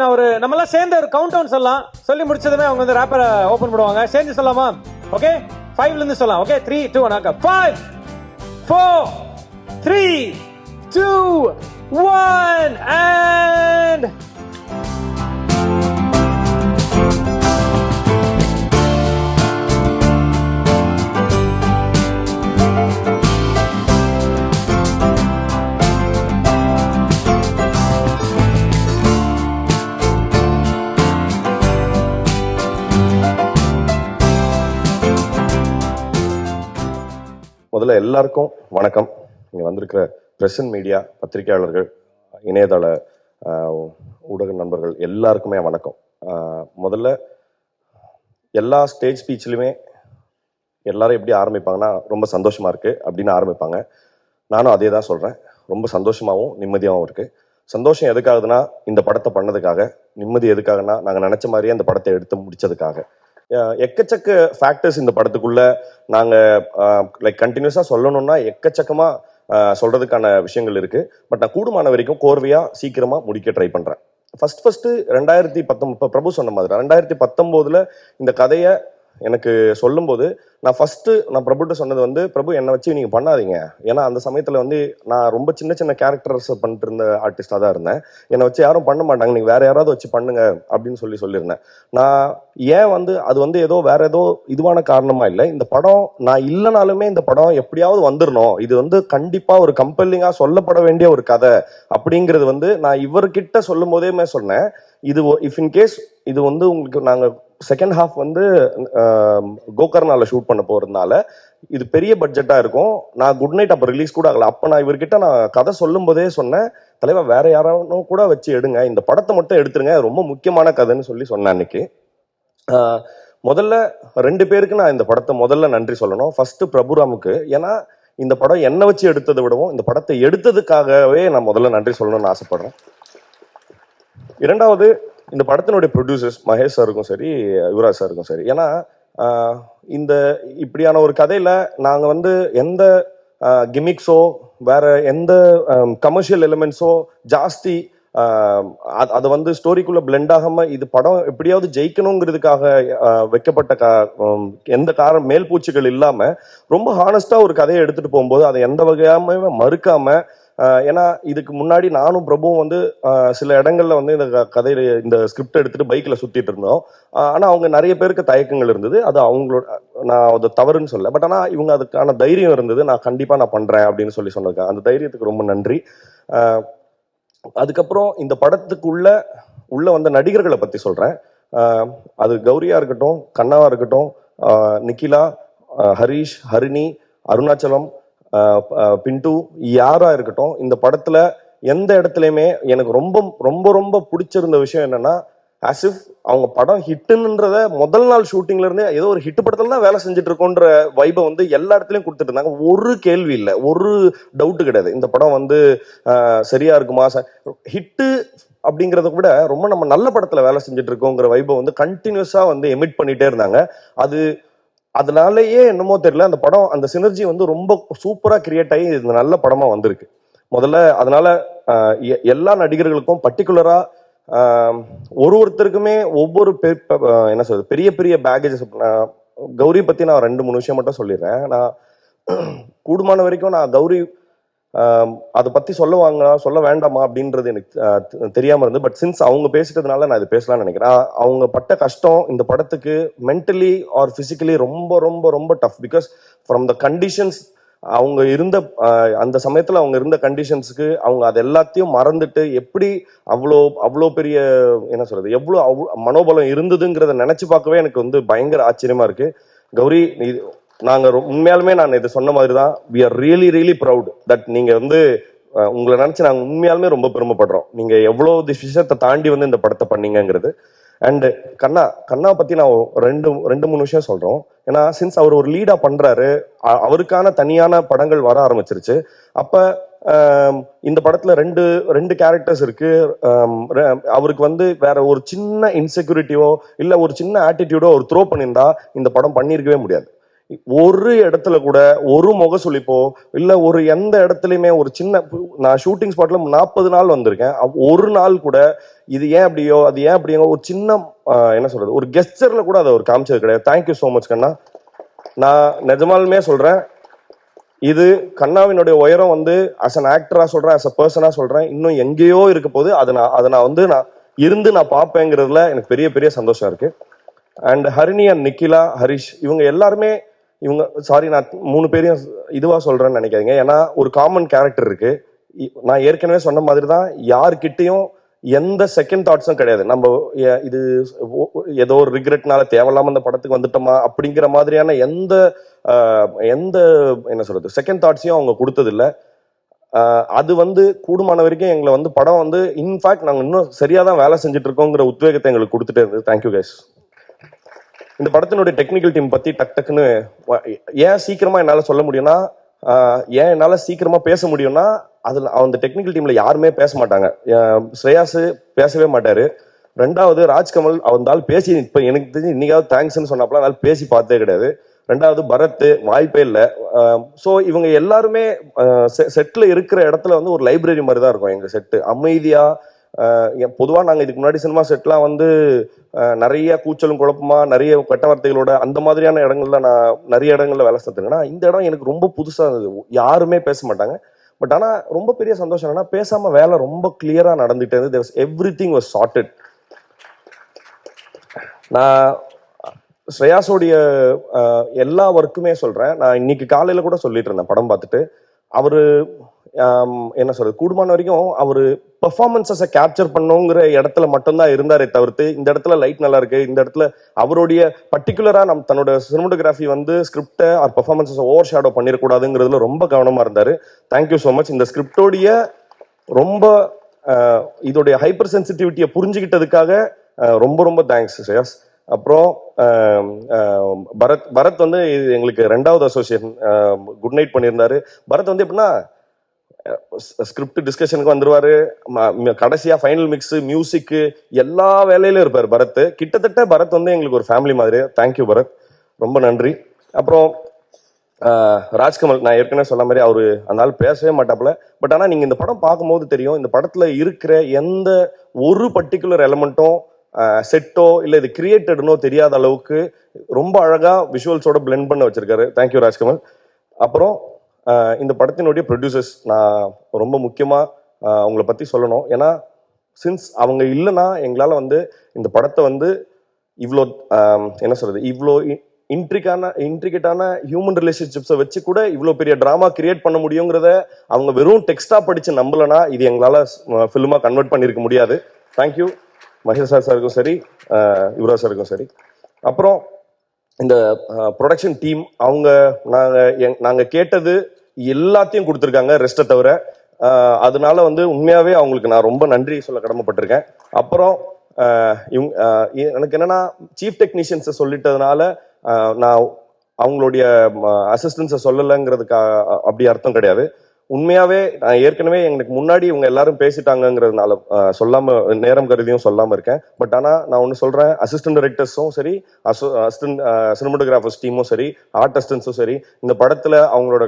நான் ஒரு நம்ம எல்லாம் சேர்ந்து ஒரு கவுண்ட் டவுன் சொல்லலாம் சொல்லி முடிச்சதுமே அவங்க வந்து ரேப்பரை ஓபன் பண்ணுவாங்க. சேர்ந்து சொல்லலாமா? ஓகே ஃபைவ்ல இருந்து சொல்லலாம். Okay three two one five four three two one and முதல்ல எல்லாருக்கும் வணக்கம். இங்கே வந்திருக்கிற பிரஸ் அண்ட் மீடியா பத்திரிகையாளர்கள் இணையதள ஊடக நண்பர்கள் எல்லாருக்குமே வணக்கம். முதல்ல எல்லா ஸ்டேஜ் ஸ்பீச்லையுமே எல்லாரும் எப்படி ஆரம்பிப்பாங்கன்னா ரொம்ப சந்தோஷமாக இருக்குது அப்படின்னு ஆரம்பிப்பாங்க. நானும் அதே தான் சொல்கிறேன் ரொம்ப சந்தோஷமாகவும் நிம்மதியாகவும் இருக்குது சந்தோஷம் எதுக்காகுதுன்னா இந்த படத்தை பண்ணதுக்காக நிம்மதி எதுக்காகனா நாங்கள் நினச்ச மாதிரியே அந்த படத்தை எடுத்து முடிச்சதுக்காக. எக்கச்சக்க ஃபேக்டர்ஸ் இந்த படத்துக்குள்ள நாங்கள் லைக் கண்டினியூஸாக சொல்லணும்னா எக்கச்சக்கமா சொல்றதுக்கான விஷயங்கள் இருக்கு. பட் நான் கூடுமான வரைக்கும் கோர்வையா சீக்கிரமா முடிக்க ட்ரை பண்றேன். ஃபர்ஸ்ட் ஃபர்ஸ்ட் ரெண்டாயிரத்தி பத்தொன்பது பிரபு சொன்ன மாதிரி ரெண்டாயிரத்தி பத்தொம்போதுல இந்த கதையை எனக்கு சொல்லும்போது நான் ஃபஸ்ட்டு நான் பிரபுட்ட சொன்னது வந்து பிரபு என்னை வச்சு நீங்கள் பண்ணாதீங்க. ஏன்னா அந்த சமயத்தில் வந்து நான் ரொம்ப சின்ன சின்ன கேரக்டர்ஸ் பண்ணிட்டு இருந்த ஆர்டிஸ்டாக தான் இருந்தேன். என்னை வச்சு யாரும் பண்ண மாட்டாங்க. நீங்கள் வேற யாராவது வச்சு பண்ணுங்க அப்படின்னு சொல்லி சொல்லியிருந்தேன். நான் ஏன் வந்து அது வந்து ஏதோ வேற ஏதோ இதுவான காரணமாக இல்லை. இந்த படம் நான் இல்லைனாலுமே இந்த படம் எப்படியாவது வந்துடணும் இது வந்து கண்டிப்பாக ஒரு கம்பெல்லிங்கா சொல்லப்பட வேண்டிய ஒரு கதை அப்படிங்கிறது வந்து நான் இவர்கிட்ட சொல்லும் போதேமே சொன்னேன். இது இஃப் இன் கேஸ் இது வந்து உங்களுக்கு நாங்கள் செகண்ட் ஹாஃப் வந்து கோகர்னால ஷூட் பண்ண போறதுனால இது பெரிய பட்ஜெட்டா இருக்கும். நான் குட் நைட் அப்போ ரிலீஸ் கூட ஆகல. அப்ப நான் இவர்கிட்ட நான் கதை சொல்லும் போதே சொன்னேன் தலைவா வேற யாராலும் கூட வச்சு எடுங்க. இந்த படத்தை மட்டும் எடுத்துருங்க. ரொம்ப முக்கியமான கதைன்னு சொல்லி சொன்னேன் அன்னைக்கு. முதல்ல ரெண்டு பேருக்கு நான் இந்த படத்தை முதல்ல நன்றி சொல்லணும். ஃபர்ஸ்ட் பிரபுராமுக்கு ஏன்னா இந்த படம் என்ன வச்சு எடுத்ததை விடவும் இந்த படத்தை எடுத்ததுக்காகவே நான் முதல்ல நன்றி சொல்லணும்னு ஆசைப்படுறேன். இரண்டாவது இந்த படத்தினுடைய ப்ரொடியூசர்ஸ் மகேஷ் சாருக்கும் சரி யுவராஜ் சாருக்கும் சரி ஏன்னா இந்த இப்படியான ஒரு கதையில் நாங்கள் வந்து எந்த கிமிக்ஸோ வேற எந்த கமர்ஷியல் எலிமெண்ட்ஸோ ஜாஸ்தி அதை அது- வந்து ஸ்டோரிக்குள்ள பிளெண்ட் ஆகாம இது படம் எப்படியாவது ஜெயிக்கணுங்கிறதுக்காக வைக்கப்பட்ட கா- எந்த காரணம் மேல் பூச்சிகள் இல்லாம ரொம்ப ஹானஸ்டா ஒரு கதையை எடுத்துட்டு போகும்போது அதை எந்த வகையாம மறுக்காம ஏன்னா இதுக்கு முன்னாடி நானும் பிரபுவும் வந்து சில இடங்கள்ல வந்து இந்த க- கதையில இந்த ஸ்கிரிப்ட் எடுத்துட்டு பைக்ல சுத்திட்டு இருந்தோம். ஆனா அவங்க நிறைய பேருக்கு தயக்கங்கள் இருந்தது. அது அவங்களோட நான் அதை தவறுன்னு சொல்ல பட் ஆனா இவங்க அதுக்கான தைரியம் இருந்தது. நான் கண்டிப்பா நான் பண்றேன் அப்படின்னு சொல்லி சொன்னதுக்கு அந்த தைரியத்துக்கு ரொம்ப நன்றி. அதுக்கப்புறம் இந்த படத்துக்குள்ள உள்ள வந்த நடிகர்களை பத்தி சொல்றேன். அது கௌரியா இருக்கட்டும் கண்ணாவா இருக்கட்டும் நிக்கிலா ஹரீஷ் ஹரிஷ் ஹரிணி அருணாச்சலம் ஆஹ் யாரா இருக்கட்டும் இந்த படத்துல எந்த இடத்துலையுமே எனக்கு ரொம்ப ரொம்ப ரொம்ப பிடிச்சிருந்த விஷயம் என்னன்னா ஆசிஃப் அவங்க படம் ஹிட்டுன்றத முதல் நாள் ஷூட்டிங்ல இருந்தே ஏதோ ஒரு ஹிட் படத்துல தான் வேலை செஞ்சுட்டு இருக்கோன்ற வைபை வந்து எல்லா இடத்துலயும் கொடுத்துட்டு இருந்தாங்க. ஒரு கேள்வி இல்லை ஒரு டவுட் கிடையாது. இந்த படம் வந்து சரியா இருக்குமா? ஹிட்டு அப்படிங்கறத விட ரொம்ப நம்ம நல்ல படத்துல வேலை செஞ்சுட்டு இருக்கோங்கிற வைபை வந்து கண்டினியூஸா வந்து எமிட் பண்ணிட்டே இருந்தாங்க. அது அதனாலயே என்னமோ தெரியல அந்த படம் அந்த சினர்ஜி வந்து ரொம்ப சூப்பரா கிரியேட் ஆகி இது நல்ல படமா வந்திருக்கு. முதல்ல அதனால எ- எல்லா நடிகர்களுக்கும் பர்டிகுலரா ஒரு ஒருத்தருக்குமே ஒவ்வொரு பெ- என்ன சொல்றது பெரிய பெரிய பேகேஜஸ் கௌரி பத்தி நான் ரெண்டு மூணு விஷயம் மட்டும் சொல்லிடுறேன். நான் கூடுமான வரைக்கும் நான் கௌரி அதை பற்றி சொல்லுவாங்க சொல்ல வேண்டாமா? அப்படின்றது எனக்கு தெரியாமல் இருந்து பட் சின்ஸ் அவங்க பேசிட்டதுனால நான் இது பேசலாம்னு நினைக்கிறேன். அவங்க பட்ட கஷ்டம் இந்த படத்துக்கு மென்டலி ஆர் ஃபிசிக்கலி ரொம்ப ரொம்ப ரொம்ப tough because from the conditions அவங்க இருந்த அந்த சமயத்தில் அவங்க இருந்த கண்டிஷன்ஸுக்கு அவங்க அது எல்லாத்தையும் மறந்துட்டு எப்படி அவ்வளோ அவ்வளோ பெரிய என்ன சொல்கிறது எவ்வளோ அவ்வளோ மனோபலம் இருந்ததுங்கிறத நினச்சி பார்க்கவே எனக்கு வந்து பயங்கர ஆச்சரியமாக இருக்குது கௌரி நாங்கள் உண்மையாலுமே நான் இது சொன்ன மாதிரி தான் we are really really proud that நீங்கள் வந்து உங்களை நினச்சி நாங்கள் உண்மையாலுமே ரொம்ப பெருமைப்படுறோம். நீங்கள் எவ்வளோ விஷயத்தை தாண்டி வந்து இந்த படத்தை பண்ணீங்கங்கிறது. அண்டு கண்ணா கண்ணா பற்றி நான் ரெண்டு ரெண்டு மூணு விஷயம் சொல்கிறோம் ஏன்னா சின்ஸ் அவர் ஒரு லீடாக பண்ணுறாரு அவருக்கான தனியான படங்கள் வர ஆரம்பிச்சிருச்சு. அப்போ இந்த படத்துல ரெண்டு ரெண்டு கேரக்டர்ஸ் இருக்கு. அவருக்கு வந்து வேற ஒரு சின்ன இன்செக்யூரிட்டியோ இல்ல ஒரு சின்ன ஆட்டிடியூடோ ஒரு த்ரோ பண்ணியிருந்தா இந்த படம் பண்ணியிருக்கவே முடியாது. ஒரு இடத்துல கூட ஒரு முகசுளிப்போ இல்ல ஒரு எந்த இடத்துலயுமே ஒரு சின்ன நான் ஷூட்டிங் ஸ்பாட்ல நாற்பது நாள் வந்திருக்கேன். ஒரு நாள் கூட இது ஏன் அப்படியோ அது ஏன் அப்படியோ ஒரு சின்ன என்ன சொல்றது ஒரு கெஸ்டர்ல கூட அதை ஒரு காமிச்சது கிடையாது. தேங்க்யூ ஸோ மச் கண்ணா. நான் நிஜமாலுமே சொல்றேன் இது கண்ணாவினுடைய உயரம் வந்து அஸ் அன் ஆக்டரா சொல்றேன் அஸ் அ பர்சனா சொல்றேன். இன்னும் எங்கேயோ இருக்க போது அதை நான் அதை நான் வந்து நான் இருந்து நான் பார்ப்பேங்கிறதுல எனக்கு பெரிய பெரிய சந்தோஷம் இருக்கு. அண்ட் ஹரிணி அண்ட் நிக்கிலா ஹரிஷ் இவங்க எல்லாருமே இவங்க சாரி நான் மூணு பேரையும் இதுவாக சொல்கிறேன்னு நினைக்காதீங்க. ஏன்னா ஒரு காமன் கேரக்டர் இருக்குது இ- நான் ஏற்கனவே சொன்ன மாதிரி தான் யார்கிட்டையும் எந்த செகண்ட் தாட்ஸும் கிடையாது. நம்ம இது ஏதோ ஒரு ரிக்ரெட்னால தேவையில்லாமல் அந்த படத்துக்கு வந்துட்டோமா அப்படிங்கிற மாதிரியான எந்த எந்த என்ன சொல்கிறது செகண்ட் தாட்ஸையும் அவங்க கொடுத்ததில்ல. அது வந்து கூடுமான வரைக்கும் எங்களை வந்து படம் வந்து இன்ஃபேக்ட் நாங்கள் இன்னும் சரியாக தான் வேலை செஞ்சுட்டு இருக்கோங்கிற உத்வேகத்தை எங்களுக்கு கொடுத்துட்டே இருந்தது. தேங்க்யூ கைஸ் இந்த படத்தினுடைய டெக்னிக்கல் டீம் பத்தி டக் டக்குன்னு ஏன் சீக்கிரமா என்னால சொல்ல முடியும்னா ஏன் என்னால சீக்கிரமா பேச முடியும்னா அதுல அந்த டெக்னிக்கல் டீம்ல யாருமே பேச மாட்டாங்க. ஸ்ரேயாஸ் பேசவே மாட்டாரு. ரெண்டாவது ராஜ்கமல் அவந்தால் பேசி இப்ப எனக்கு தெரிஞ்சு இன்னைக்காவது தேங்க்ஸ்ன்னு சொன்னப்பலாம் அதனால பேசி பார்த்தே கிடையாது. ரெண்டாவது பரத் வாய்ப்பே இல்லை. ஸோ இவங்க எல்லாருமே செட்டில் இருக்கிற இடத்துல வந்து ஒரு லைப்ரரி மாதிரி தான் இருக்கும் எங்கள் செட்டு அமைதியாக பொதுவாக நாங்கள் இதுக்கு முன்னாடி சினிமா செட்லாம் வந்து நிறைய கூச்சலும் குழப்பமா நிறைய கெட்ட வார்த்தைகளோட அந்த மாதிரியான இடங்கள்ல நான் நிறைய இடங்கள்ல வேலை செத்துருங்கன்னா இந்த இடம் எனக்கு ரொம்ப புதுசாக இருந்தது. யாருமே பேச மாட்டாங்க. பட் ஆனால் ரொம்ப பெரிய சந்தோஷம் என்னன்னா பேசாமல் வேலை ரொம்ப கிளியராக நடந்துகிட்டே இருந்தது. எவ்ரி திங் வாஸ் சார்ட்டட் நான் ஸ்ரேயாஸோடைய எல்லா ஒர்க்குமே சொல்கிறேன் நான் இன்னைக்கு காலையில் கூட சொல்லிட்டு இருந்தேன் படம் பார்த்துட்டு. அவர் என்ன சொல்றது கூடுமான வரைக்கும் அவர் பெர்ஃபார்மன்ஸஸை கேப்சர் பண்ணுங்கிற இடத்துல மட்டும்தான் இருந்தாரே தவிர்த்து இந்த இடத்துல லைட் நல்லா இருக்கு இந்த இடத்துல அவருடைய பர்டிகுலரா நம் தன்னோட சினிமோட்டோகிராஃபி வந்து ஸ்கிரிப்டை ஆர் பெர்ஃபார்மன்ஸஸ் ஓவர் ஷேடோ பண்ணிடக்கூடாதுங்கிறதுல ரொம்ப கவனமா இருந்தாரு. தேங்க்யூ ஸோ மச் இந்த ஸ்கிரிப்டோடைய ரொம்ப இதோடைய ஹைப்பர் சென்சிட்டிவிட்டியை புரிஞ்சுக்கிட்டதுக்காக ரொம்ப ரொம்ப தேங்க்ஸ் ஸ்ரேயாஸ் அப்புறம் பரத் பரத் வந்து இது எங்களுக்கு ரெண்டாவது அசோசியேஷன் குட் நைட் பண்ணியிருந்தாரு. பரத் வந்து எப்படின்னா ஸ்கிரிப்ட் டிஸ்கஷனுக்கு வந்துருவாரு. ம- கடைசியா ஃபைனல் மிக்ஸ் மியூசிக்கு எல்லா வேலையிலும் இருப்பார் பரத். கிட்டத்தட்ட பரத் வந்து எங்களுக்கு ஒரு ஃபேமிலி மாதிரி. Thank you Bharath. ரொம்ப நன்றி. அப்புறம் ராஜ்கமல் நான் ஏற்கனவே சொன்ன மாதிரி அவர் அந்த ஆள் பேசவே மாட்டாப்புல. பட் ஆனால் நீங்கள் இந்த படம் பார்க்கும்போது தெரியும் இந்த படத்தில் இருக்கிற எந்த ஒரு பர்டிகுலர் எலமெண்ட்டும் செட்டோ இல்லை இது கிரியேட்டட்னோ தெரியாத அளவுக்கு ரொம்ப அழகாக விஷுவல்ஸோட பிளெண்ட் பண்ண வச்சிருக்காரு. தேங்க்யூ ராஜ்கமல் அப்புறம் இந்த படத்தினுடைய ப்ரொடியூசர்ஸ் நான் ரொம்ப முக்கியமாக அவங்கள பற்றி சொல்லணும். ஏன்னா சின்ஸ் அவங்க இல்லைன்னா எங்களால் வந்து இந்த படத்தை வந்து இவ்வளோ என்ன சொல்கிறது இவ்வளோ இன்ட்ரிக்கான இன்ட்ரிகேட்டான ஹியூமன் ரிலேஷன்ஷிப்ஸை வச்சு கூட இவ்வளோ பெரிய ட்ராமா கிரியேட் பண்ண முடியுங்கிறத அவங்க வெறும் டெக்ஸ்டாக படித்து நம்பலைன்னா இது எங்களால் ஃபிலிமாக கன்வெர்ட் பண்ணியிருக்க முடியாது. தேங்க்யூ மகேஷ் சார் சாருக்கும் சரி யுவராஜ் சாருக்கும் சரி. அப்புறம் இந்த ப்ரொடக்ஷன் டீம் அவங்க நாங்கள் எங்- நாங்கள் கேட்டது எல்லாத்தையும் கொடுத்துருக்காங்க ரெஸ்ட்டை தவிர. அதனால வந்து உண்மையாகவே அவங்களுக்கு நான் ரொம்ப நன்றி சொல்ல கடமைப்பட்டிருக்கேன். அப்புறம் இவங்க எனக்கு என்னன்னா சீஃப் டெக்னீஷியன்ஸை சொல்லிட்டதுனால நான் அவங்களுடைய அசிஸ்டன்ஸை சொல்லலைங்கிறதுக்கு அப்படி அர்த்தம் கிடையாது. உண்மையாவே நான் ஏற்கனவே எங்களுக்கு முன்னாடி இவங்க எல்லாரும் பேசிட்டாங்கிறதுனால சொல்லாம நேரம் கருதியும் சொல்லாம இருக்கேன். பட் ஆனா நான் ஒன்னு சொல்றேன் அசிஸ்டன்ட் டைரக்டர்ஸும் சரி அசிஸ்டன்ட் சினிமோட்டோகிராஃபர்ஸ் டீமும் சரி ஆர்டிஸ்டன்ஸும் சரி இந்த படத்துல அவங்களோட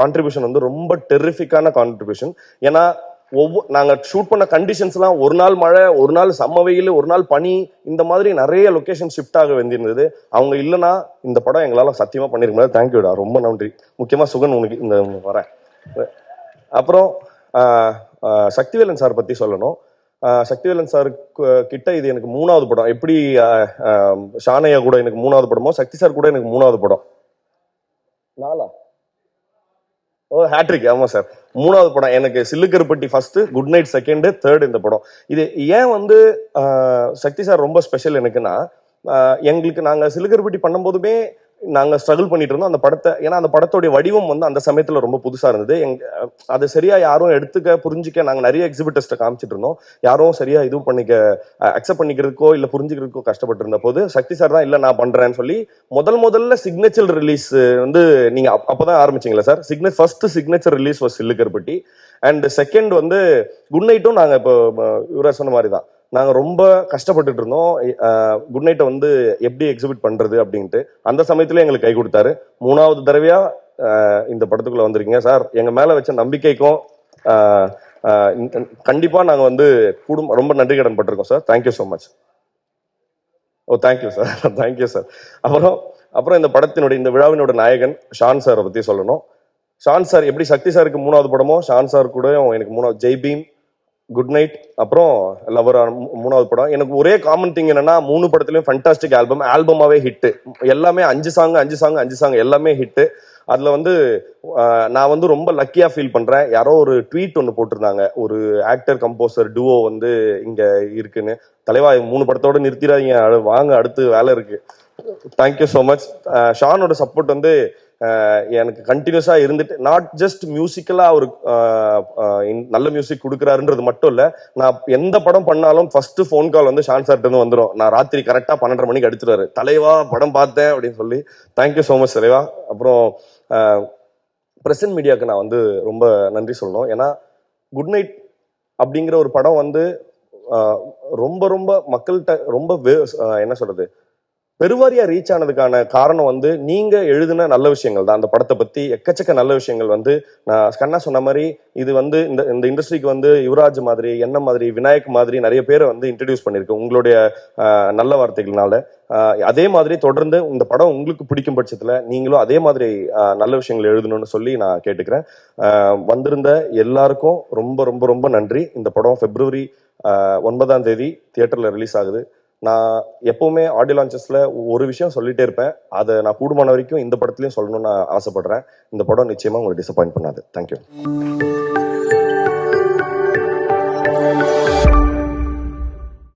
கான்ட்ரிபியூஷன் வந்து ரொம்ப டெரிஃபிக்கான கான்ட்ரிபியூஷன் ஏன்னா ஒவ்வொரு நாங்கள் ஷூட் பண்ண கண்டிஷன்ஸ்லாம் ஒரு நாள் மழை ஒரு நாள் செம்ம வெயில் ஒரு நாள் பனி இந்த மாதிரி நிறைய லொகேஷன் ஷிஃப்ட் ஆக வேண்டியிருந்தது. அவங்க இல்லைன்னா இந்த படம் எங்களால் சத்தியமாக பண்ணிருக்க முடியாது. தேங்க்யூடா ரொம்ப நன்றி. முக்கியமாக சுகன் உனக்கு இந்த வரேன். அப்புறம் சக்திவேலன் சார் பத்தி சொல்லணும். சக்திவேலன் சார் கிட்ட இது எனக்கு மூணாவது படம். எப்படி ஷானையா கூட எனக்கு மூணாவது படமோ சக்தி சார் கூட எனக்கு மூணாவது படம். நாலா? Oh hattrick. ஆமா சார். மூணாவது படம். எனக்கு Sillukaruppatti first good night second third இந்த படம். இது ஏன் வந்து சக்தி சார் ரொம்ப ஸ்பெஷல் எனக்குன்னா எங்களுக்கு நாங்க சில்லுக்கருப்பட்டி பண்ணும்போதுமே நாங்கள் ஸ்ட்ரகிள் பண்ணிட்டு இருந்தோம் அந்த படத்தை. ஏன்னா அந்த படத்தோடைய வடிவம் வந்து அந்த சமயத்தில் ரொம்ப புதுசாக இருந்தது. எங் அதை சரியாக யாரும் எடுத்துக்க புரிஞ்சுக்க நாங்கள் நிறைய எக்ஸிபிட்டர்ஸ்ட்டை காமிச்சிட்டு இருந்தோம். யாரும் சரியாக இது பண்ணிக்க அக்செப்ட் பண்ணிக்கிறதுக்கோ இல்லை புரிஞ்சுக்கிறதுக்கோ கஷ்டப்பட்டு இருந்த போது சக்தி சார் தான் இல்லை நான் பண்ணுறேன்னு சொல்லி முதல் முதல்ல சிக்னேச்சர் ரிலீஸ் வந்து நீங்கள் அப்- தான் ஆரம்பித்தீங்களா sir சிக்னே first signature release was Sillukaruppatti and second வந்து குட் நைட்டும் நாங்கள் இப்போ இவர சொன்ன மாதிரி தான் நாங்கள் ரொம்ப கஷ்டப்பட்டுட்டு இருந்தோம். குட் நைட்டை வந்து எப்படி எக்ஸிபிட் பண்ணுறது அப்படின்ட்டு. அந்த சமயத்துல எங்களுக்கு கை கொடுத்தாரு. மூணாவது தடவையாக இந்த படத்துக்குள்ளே வந்திருக்கீங்க சார். எங்கள் மேலே வச்ச நம்பிக்கைக்கும் கண்டிப்பாக நாங்கள் வந்து குடும்பம் ரொம்ப நன்றி கடன் பட்டிருக்கோம் sir. Thank you so much oh thank you sir thank you sir அப்புறம் அப்புறம் இந்த படத்தினுடைய இந்த விழாவினோட நாயகன் ஷான் சாரை பற்றி சொல்லணும். ஷான் சார் எப்படி சக்தி சாருக்கு மூணாவது படமோ ஷான் சார் கூட எனக்கு மூணாவது ஜெய் பீம் குட் நைட் அப்புறம் லவர் மூணாவது படம். எனக்கு ஒரே காமன் திங் என்னன்னா மூணு படத்துலயும் ஃபண்டாஸ்டிக் ஆல்பம் ஆல்பமாவே ஹிட் எல்லாமே அஞ்சு சாங் அஞ்சு சாங் அஞ்சு சாங் எல்லாமே ஹிட்டு அதுல வந்து நான் வந்து ரொம்ப லக்கியா ஃபீல் பண்றேன். யாரோ ஒரு ட்வீட் ஒன்று போட்டிருந்தாங்க. ஒரு ஆக்டர் கம்போசர் டுவோ வந்து இங்க இருக்குன்னு. தலைவா மூணு படத்தோட நிறுத்திடாதீங்க. அடு- வாங்க அடுத்து வேலை இருக்கு. தேங்க்யூ ஸோ மச் ஷானோட சப்போர்ட் வந்து எனக்கு கண்டினியூஸாக இருந்துட்டு நாட் ஜஸ்ட் மியூசிக்கலாக அவர் இன்- நல்ல மியூசிக் கொடுக்குறாருன்றது மட்டும் இல்லை நான் எந்த படம் பண்ணாலும் ஃபர்ஸ்ட் ஃபோன் கால் வந்து ஷான் சார்ட்ட இருந்து வந்துடும் நான் ராத்திரி கரெக்டாக பன்னெண்டரை மணிக்கு அடிச்சிருவாரு. தலைவா படம் பார்த்தேன் அப்படின்னு சொல்லி தேங்க்யூ ஸோ மச் தலைவா. அப்புறம் பிரசன்ட் மீடியாவுக்கு நான் வந்து ரொம்ப நன்றி சொல்லணும். ஏன்னா குட் நைட் அப்படிங்கிற ஒரு படம் வந்து ரொம்ப ரொம்ப மக்கள்கிட்ட ரொம்ப என்ன சொல்றது பெருவாரியா ரீச் ஆனதுக்கான காரணம் வந்து நீங்க எழுதின நல்ல விஷயங்கள் தான். அந்த படத்தை பத்தி எக்கச்சக்க நல்ல விஷயங்கள் வந்து நான் கண்ணா சொன்ன மாதிரி இது வந்து இந்த இந்த இண்டஸ்ட்ரிக்கு வந்து யுவராஜ் மாதிரி என்ன மாதிரி விநாயக் மாதிரி நிறைய பேரை வந்து இன்ட்ரடியூஸ் பண்ணிருக்கு உங்களுடைய நல்ல வார்த்தைகள்னால. அதே மாதிரி தொடர்ந்து இந்த படம் உங்களுக்கு பிடிக்கும் பட்சத்துல நீங்களும் அதே மாதிரி நல்ல விஷயங்கள் எழுதணும்னு சொல்லி நான் கேட்டுக்கிறேன். வந்திருந்த எல்லாருக்கும் ரொம்ப ரொம்ப ரொம்ப நன்றி. இந்த படம் பிப்ரவரி ஒன்பதாம் தேதி தியேட்டர்ல ரிலீஸ் ஆகுது. நான் எப்பவுமே ஆடியோ லான்ச்சஸில் ஒரு விஷயம் சொல்லிட்டே இருப்பேன். அதை நான் கூடுமான வரைக்கும் இந்த படத்துலையும் சொல்லணும்னு நான் ஆசைப்படுறேன். இந்த படம் நிச்சயமாக உங்களை டிசப்பாயின்ட் பண்ணாது. தேங்க்யூ